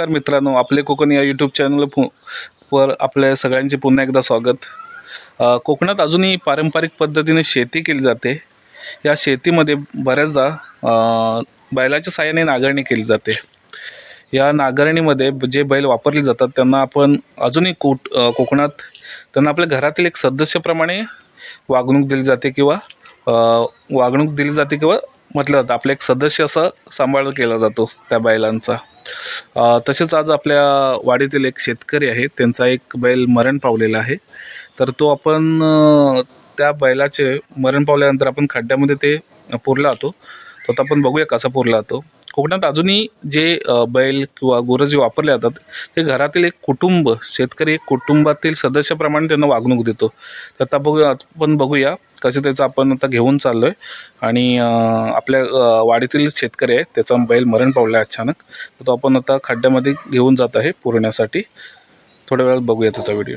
नमस्कार मित्रांनो आपले कोकण या यूट्यूब चॅनल वर आपल्या सगळ्यांचे पुन्हा एकदा स्वागत. कोकणात अजूनही पारंपरिक पद्धतीने शेती केली जाते. या शेतीमध्ये बऱ्याचदा बैलाच्या साहाय्याने नांगरणी केली जाते. या नांगरणीमध्ये जे बैल वापरले जातात त्यांना आपण अजूनही कोट कोकणात त्यांना आपल्या घरातील एक सदस्याप्रमाणे वागणूक दिली जाते किंवा वागणूक दिली जाते किंवा म्हटलं जातं आपलं एक सदस्य असं सांभाळ केला जातो त्या बैलांचा. तसेच आज आपल्या वाडीतील एक शेतकरी आहे त्यांचा एक बैल मरण पावलेला आहे. तर तो आपण त्या बैलाचे मरण पावल्यानंतर आपण खड्ड्यामध्ये ते पुरला जातो तो आता आपण बघूया कसा पुरला जातो कोकणात अजूनही जे बैल किंवा गुरं जे वापरले जातात ते घरातील एक कुटुंब शेतकरी एक कुटुंबातील सदस्याप्रमाणे त्यांना वागणूक देतो. तर आता बघूया आपण बघूया कसं त्याचं आपण आता घेऊन चाललो आहे आणि आपल्या वाडीतील शेतकरी आहे त्याचा बैल मरण पावला आहे अचानक. तर तो आपण आता खड्ड्यामध्ये घेऊन जात आहे पुरण्यासाठी. थोड्या वेळात बघूया त्याचा व्हिडिओ.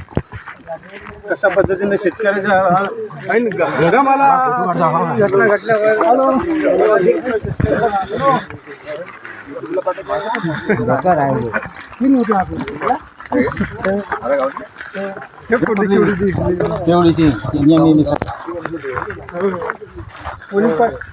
कशा पद्धतीने शेतकऱ्याच्या पोलीस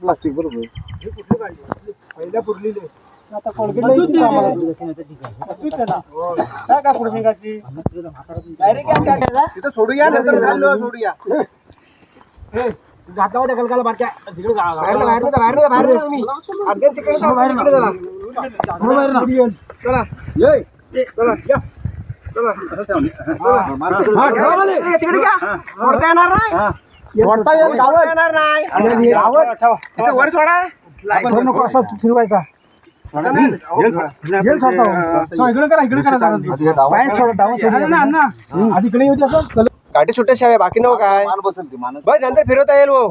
प्लास्टिक बरोबर सोडूया नंतर सोडूया घातला बाहेर बाहेर बाहेर येणार नाही? येणार नाही. वर सोडा. इकडे करा इकडे करा जरा. सोडा सोडा. ना, आधी इकडे येऊ द्या गाठी सुट्ट्या शावे बाकी नव काय. बस नंतर फिरवता येईल हो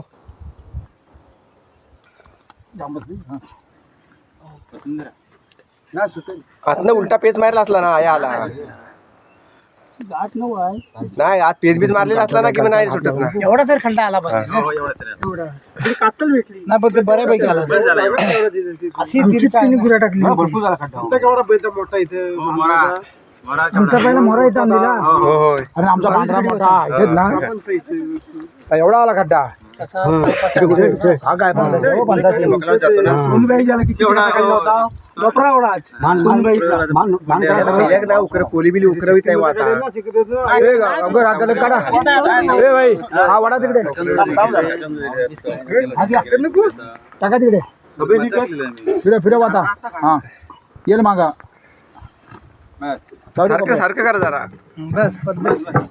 आतनं उलटा पेच मारला असला ना आया आला. नाही आत पेच बीच मारलेला असला ना की मग नाही सुटत ना. एवढा तर खंडा आला नाही पण ते बऱ्यापैकी आला. अशी गुऱ्या टाकली मोठा इथे आमचा पहिला मोरा इथं आणलेला. अरे आमचा पांढरा मोठा इथेच ना. एवढा आला खड्डा. हा. काय कोली बिली काढा. भाई हा वडा तिकडे. टाका तिकडे. फिरव फिरव आता. हा. येईल मागा. सारखं सारखं करा जरा. बस पद्धत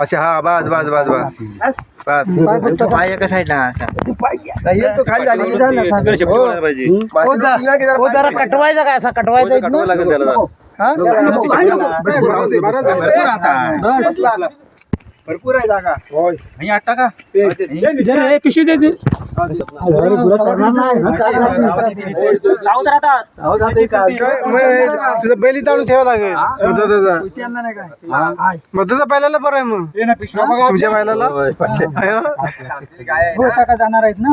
अच्छा हा बस बस बस बस. बस. पाय एका साईडला झाली की जरा कटवायचा काय असा कटवायचा इथनं? हा? भरपूर आहे जागा. होय. आणि आठ टाका पिशवी दे तुझं बैली ताणून ठेवा लागेल मग तुझा बैलाला बरं आहे मग तुझ्या बैलाला जाणार आहेत ना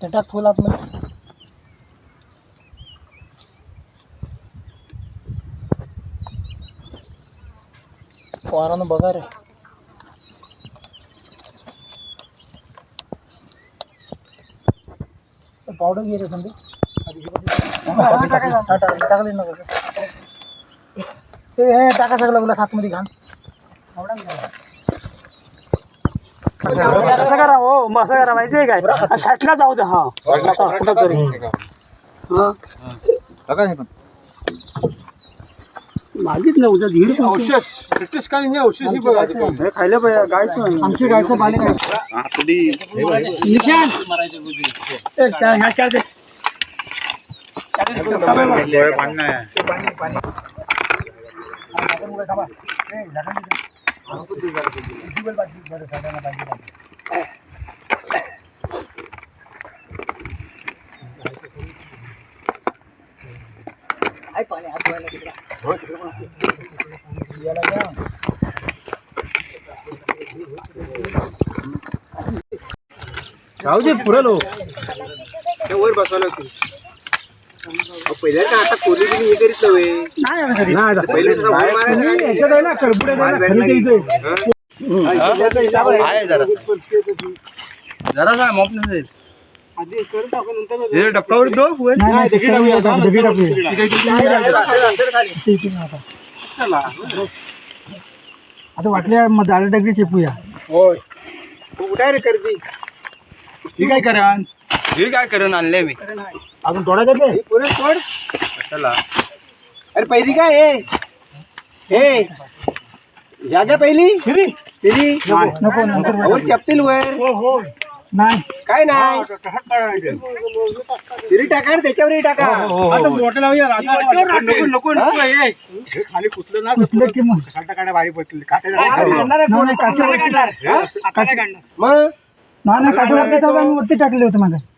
आहे टाक फुल आतमध्ये पोरानं बघा रे पावडर घे रे संदीप टाका दे नको ते हे टाका सगळं बोला सातमध्ये घाण कसं करा हो असं करा माहितीये काय साठला जाऊ द्या हा कुठं तरी टाका हे उद्या दीड औषध ब्रिटिश काळी हे औषध खायला पाहिजे गायचं आमच्या गायचं पाणी निशान ह्या चार दे राहू दे पुरं लो वर बसवायला पहिल्या का आता कोणी बिनी हे करीत नव्हे. पहिले ना करपुड्या आहे जरा. जा आता वाटल्या मग दादा डगरी चेपूया. होय. कुठे रे करती ही काय करा हे काय करून आणले मी? अजून थोडा घेतले पुरे सोड चला अरे पहिली काय हे? हे? जागा पहिली. सिरी नको नको कॅप्टन वर. नाही. काय नाही? सिरी टाका आणि त्याच्यावर टाका. आता मोठं लावूया नको नको खाली कुठलं ना कुठलं की मग? काटा भारी पडतील. नाही नाही वरती टाकले होते माझं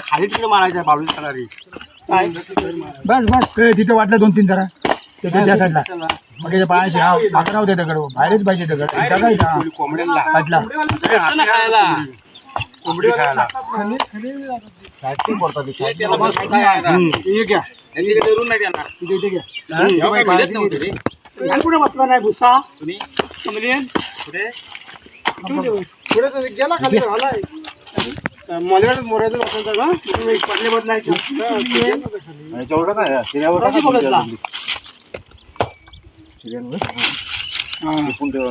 खाली तिकडे मारायचं बाबळी सणारी बस बस. तिथे वाटलं दोन तीन जरा. ते त्या साईडला. मग त्याच्या पायाशी हा राहू दे दगड बाहेरच पाहिजे दगड. जगायचा साईडला. कोंबडी खायला. कुठे बसला नाही भुसा? पुढे गेला खाली झालाय बसायचं पडले बदलायचे เลี้ยงเลยอ่าคุณเดือ